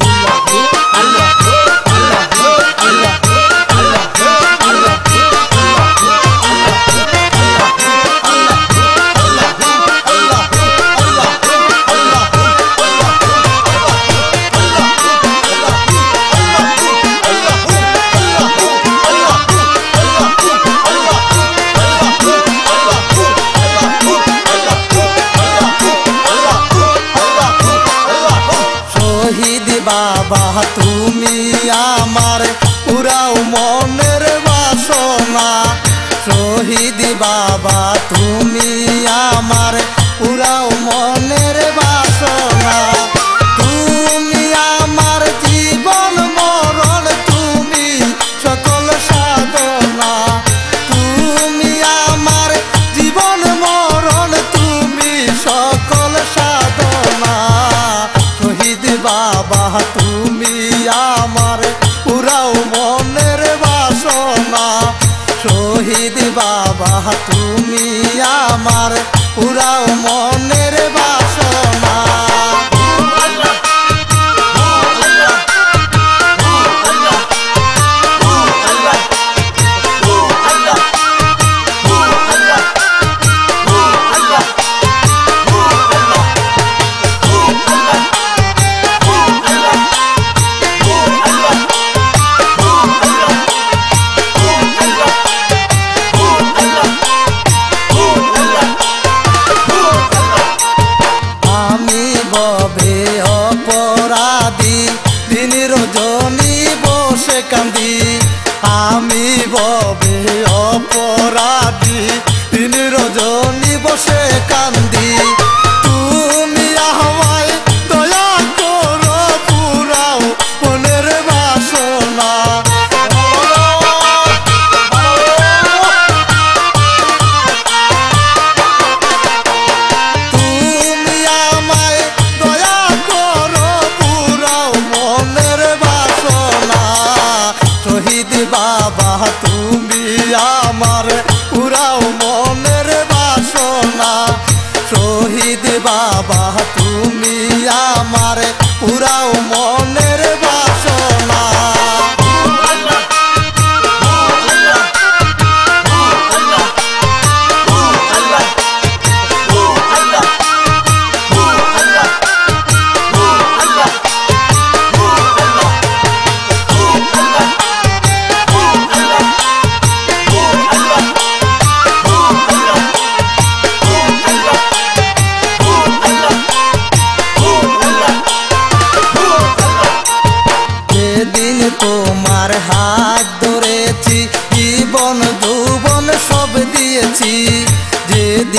And. আমার পুরাও মনের বাসনা। শহীদ বাবা তুমি আমার পুরাও মনের বাসনা। শহীদ বাবা তুমি আমার পুরাও মনের বাসনা।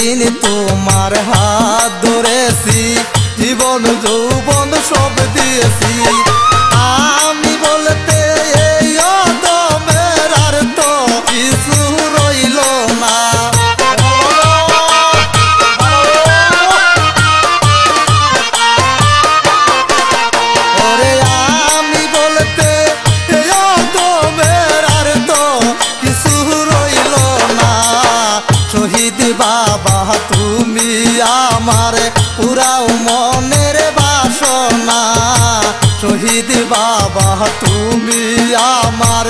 সেদিন তোমার হাত। দিবা বাবা তুমি আমার পুরাও মনের বাসনা। শহীদ বাবা তুমি আমার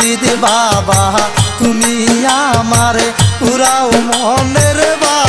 বিদ বাবা তুমি আমার পুরাও মনের বা